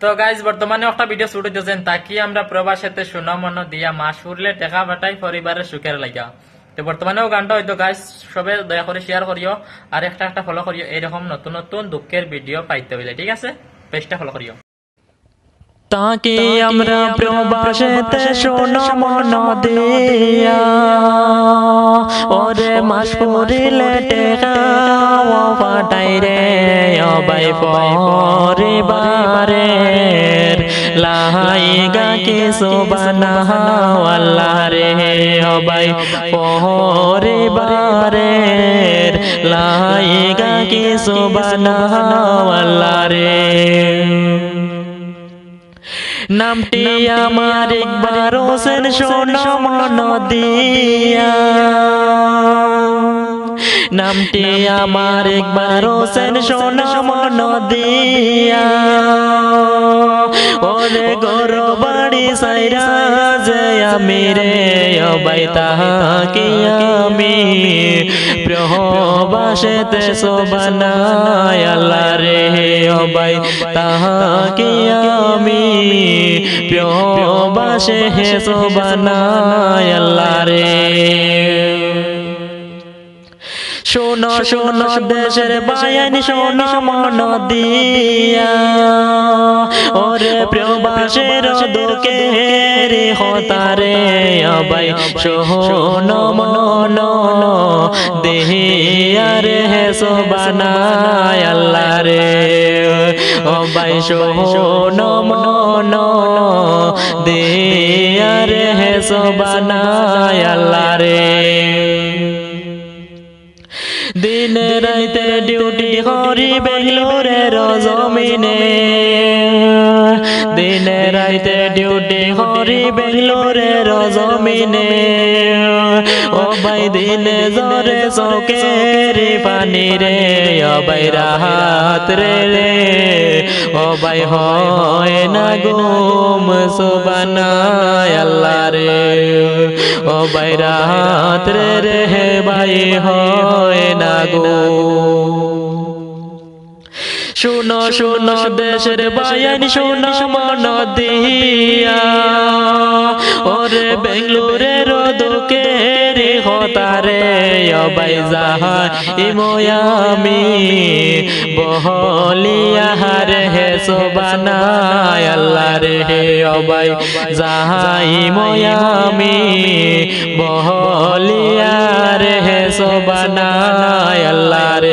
তো গাইজ বর্তমানে একটা ভিডিও শুট হইতেছেন তাকি আমরা প্রবাসেতে সুনামন দিয়া মাস ফুরলে টেকা বাটাই পরিবারের সুখের লাগা তো বর্তমানেও গানটা হয়তো গাইজ সবে দয়া করে শেয়ার করিও আর একটা একটা ফলো করিও এরকম নতুন নতুন দুঃখের ভিডিও পাইতে হইলে ঠিক আছে? পেজটা ফলো করিও। তাকে আমরা প্রবাসেতে শোনো মন দিয়া? ওরে মাস টেকাও ফাটাই রে অবাই পরিবারের লাহাই গা কিছু বানাও আল্লাহ রে অবাই পরিবারের লাহাই গা কিছু বানাও আল্লাহ রে। নামটি আমার একবার হোসেন শোনো মন দিয়া নামটি আমার একবার হোসেন শোনো মন দিয়া ওরে গর বাড়ি সাইরা যে আমি রে অবাই তাহাকে আমি। প্রহবাসেতে শোভনায় অবাই তাহাকে আমি প্রবাসে হে শোভনায় আল্লাহ রে। শোনো শোনো, দেশের বায়ান শোনো, মন দিয়া। ওরে প্রবাসের দুঃখে রে হতারে অবাই শোনো, মন, দেহিয়ারে হে সোবানায় আল্লাহ রে। অবাই শোনো মন দেহিয়ারে হে সোবানায় আল্লাহ রে। দিন রাইতে ডিউটি করি বেঙ্গলোরের জমিনে দিন রাইতে ডিউটি করি বেঙ্গলোরের জমিনে ভাই দিন জরে চৌকের পানি রে ভাই রাহাত রে রে। ভাই হয় না গুম সুবানায় আল্লাহ রে। ও ভাই রাত রে রে ভাই, হয় না গো শুনো শুনো দেশের বায়ান, শুনো মন দিয়া। ওরে বেঙ্গলোরের দুঃখের হতারে অবাই যাহা ইময়ামি বহলিয়া হারে হে সোবানায় আল্লাহ রে হে অবাই যাহা ইময়ামি বহলিয়া রে হে সোবানায় আল্লাহ রে